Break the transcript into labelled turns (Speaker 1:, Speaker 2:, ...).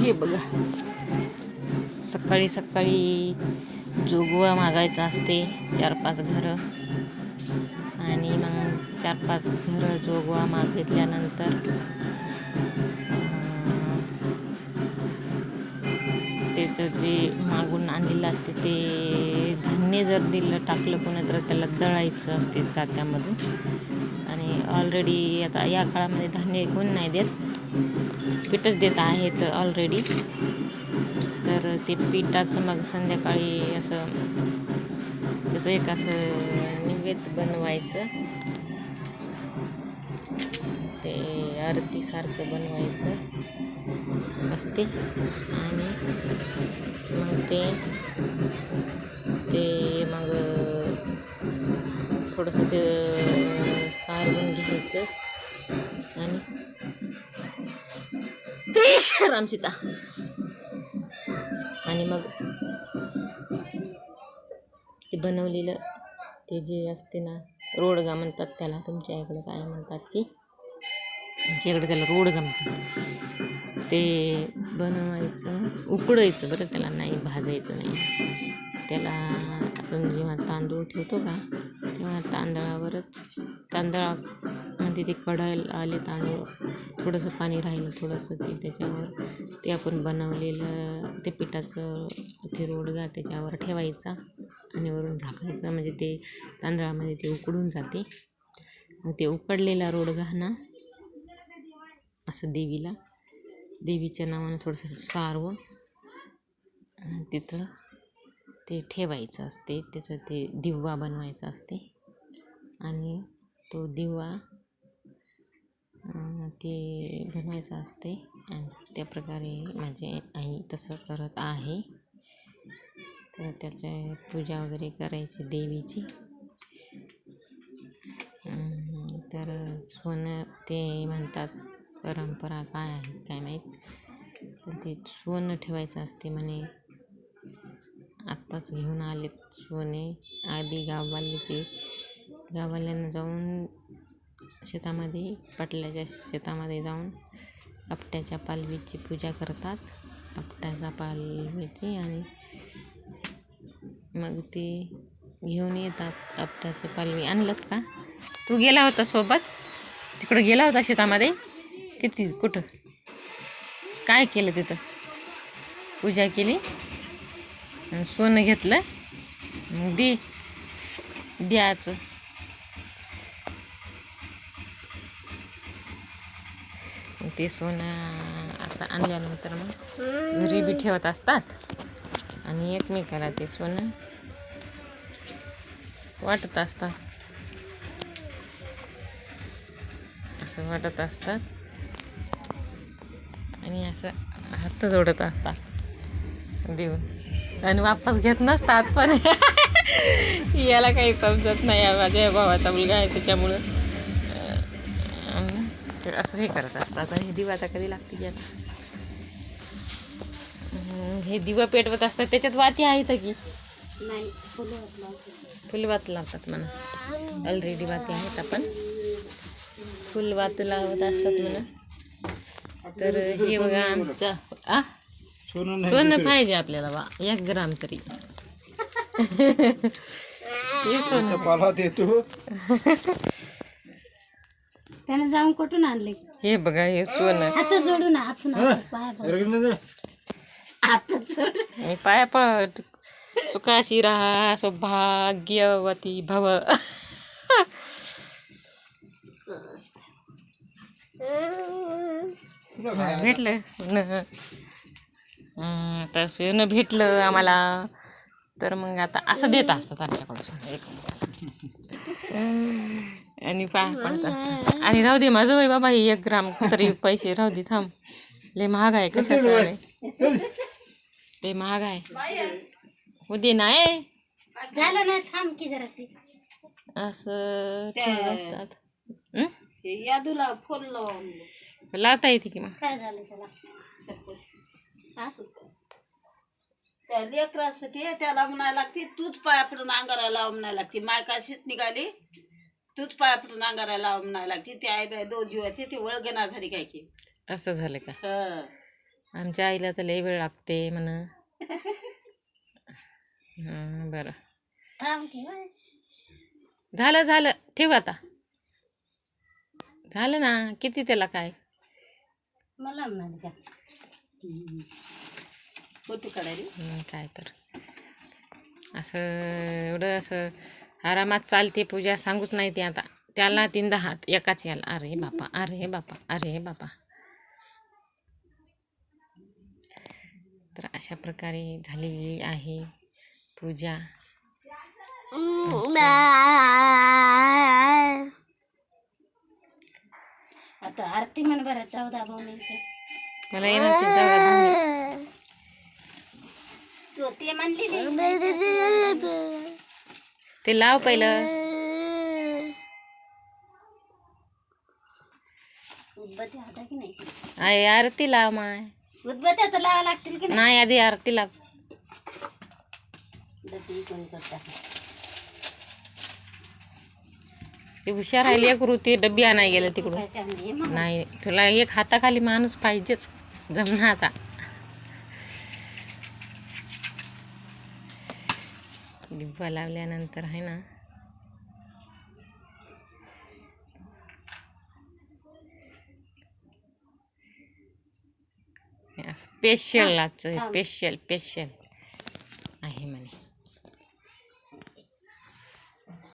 Speaker 1: हे बघा. सकाळी सकाळी जोगवा मागायचा असते चार पाच घरं. आणि मग चार पाच घरं जोगवा मागितल्यानंतर त्याचं जे मागून आणलेलं असते ते धान्य जर दिलं टाकलं कोणी तर त्याला दळायचं असते जात्यामधून. आणि ऑलरेडी आता या काळामध्ये धान्य कोण नाही देत. पीठच देत आहेत ऑलरेडी तर ते पिठाचं मग संध्याकाळी असं त्याचं एक असं निवेद बनवायचं. ते आरतीसारखं बनवायचं. असते आणि मग ते ते मग थोडंसं ते सारवून घ्यायचं. रामसीता. आणि मग ते बनवलेलं ते जे असते ना रोडगा म्हणतात त्याला तुमच्या इकडं काय म्हणतात की? ज्याकडे त्याला रोड म्हणतात ते बनवायचं उकडायचं बरं त्याला नाही भाजायचं नाही. त्याला आपण जेव्हा तांदूळ ठेवतो का तेव्हा तांदळावरच तांदळामध्ये ते कढायला आले तांदूळ थोडंसं पाणी राहिलं थोडंसं ते त्याच्यावर ते आपण बनवलेलं ते पिठाचं ते रोडगा त्याच्यावर ठेवायचा आणि वरून झाकायचं. म्हणजे ते तांदळामध्ये ते उकडून जाते. मग ते उकडलेला रोडगा ना असं देवीला. देवीच्या नावानं थोडंसं सारवून तिथं ते ठेवायचं असते. त्याचं ते दिवा बनवायचा असते. आणि तो दिवा ते बनवायचं असते. आणि त्या प्रकारे माझी आई तसं करत आहे. तर त्याचे पूजा वगैरे करायची देवीची. तर सोनं ते म्हणतात परंपरा काय आहे काय माहीत तर ते सोनं ठेवायचं असते म्हणे. आत्ताच घेऊन आलेत सोने. आधी गाववाल्याचे गाववाल्यांना जाऊन शेतामध्ये पाटल्याच्या शेतामध्ये जाऊन आपट्याच्या पालवीची पूजा करतात. आपट्याच्या पालवीची आणि मग ते घेऊन येतात आपट्याचं पालवी. आणलंस का? तू गेला होता सोबत? तिकडं गेला होता शेतामध्ये? किती? कुठं? काय केलं तिथं? पूजा केली? आणि सोनं घेतलं? मग दे. द्यायचं. ते सोनं आता आणल्यानंतर मग घरी बी ठेवत असतात. आणि एकमेकाला ते सोनं वाटत असतात. असं वाटत असतात. आणि असं हात जोडत असतात. देऊन. आणि वापस घेत नसतात पण. याला काही समजत नाही. माझ्या भावाचा मुलगा आहे त्याच्यामुळं असं हे करत असतात. आणि दिवा आता कधी लागते आता? हं, दिवा पेटवत असतात. त्याच्यात वाती आहेत की?
Speaker 2: नाही फुलं वाटलं
Speaker 1: फुलवात लावतात म्हणा. ऑलरेडी वाती आहेत आपण. फुलवात लावत असतात म्हणा. तर हे बघा आमचं आ?
Speaker 3: सोनं
Speaker 1: सोनं पाहिजे आपल्याला बा एक ग्राम तरी. हे सोनं.
Speaker 3: पाला देतो
Speaker 2: त्याने जाऊन कुठून आणले?
Speaker 1: हे बघा हे सोनं.
Speaker 2: हात जोडून आपण आपण जोडून.
Speaker 1: मी पाया पड. सुखाशी राहा सौभाग्यवती भव. भेटलं. हं, तर सोनं भेटलं आम्हाला. तर मग आता असं देत असतात आमच्याकडं सोनं एकमेकाला. आणि पाया पडत असतात आणि राहू दे माझं बाई बाबा हे एक ग्राम तरी पैसे राहू दे थांब. लय महाग आहे कशाचं ते महाग आहे. हो दे नाही
Speaker 2: झालं नाही थांब की जराशी.
Speaker 1: असं असतात. हं?
Speaker 4: यादूला फोन लावून.
Speaker 1: लावता येते की मग?
Speaker 2: काय झालं त्याला? असू
Speaker 4: त्या लेकरासाठी त्याला म्हणायला लागते तूच पाया पडून अंगारा लावा म्हणायला लागते. मायका शीत निघाली? तूच पाया पडून अंगारा लावा म्हणायला लागते. ते आई बाय दोन जीवाचे ते वळगना झाली काय की.
Speaker 1: असं झालं का?
Speaker 4: हं.
Speaker 1: आमच्या आईला तर लय वेळ लागते म्हण. बरं.
Speaker 3: थांब की बाय.
Speaker 1: झालं झालं. ठेव आता. झालं ना? किती त्याला काय?
Speaker 3: मला म्हणाली का?
Speaker 4: फोटो काढायला?
Speaker 1: हं, काय तर. असं एवढं असं आरामात चालते पूजा सांगूच नाही ते आता. त्याला तीनदा हात एकाच याला. अरे बापा अरे बापा अरे बापा. तर अशा प्रकारे झालेली आहे पूजा.
Speaker 3: आरती म्हण बरं चौदा
Speaker 1: मला येणार ते जाऊ दे, धान्य.
Speaker 3: तू ते म्हणली
Speaker 1: ते लाव पहिलं.
Speaker 3: उदबत्ती होता की नाही?
Speaker 1: आहे आरती लाव माय.
Speaker 3: उदबत्ती आता लावा लागतील की
Speaker 1: नाही? आधी आरती लाव.
Speaker 3: नाही कोणी
Speaker 1: ते हुशार आहे लेकरू ते डब्बी आणाय गेलं तिकडून. नाही तुला एक हाताखाली माणूस पाहिजेच. जमना आता. दिवा लावल्यानंतर आहे ना स्पेशल आजचं स्पेशल स्पेशल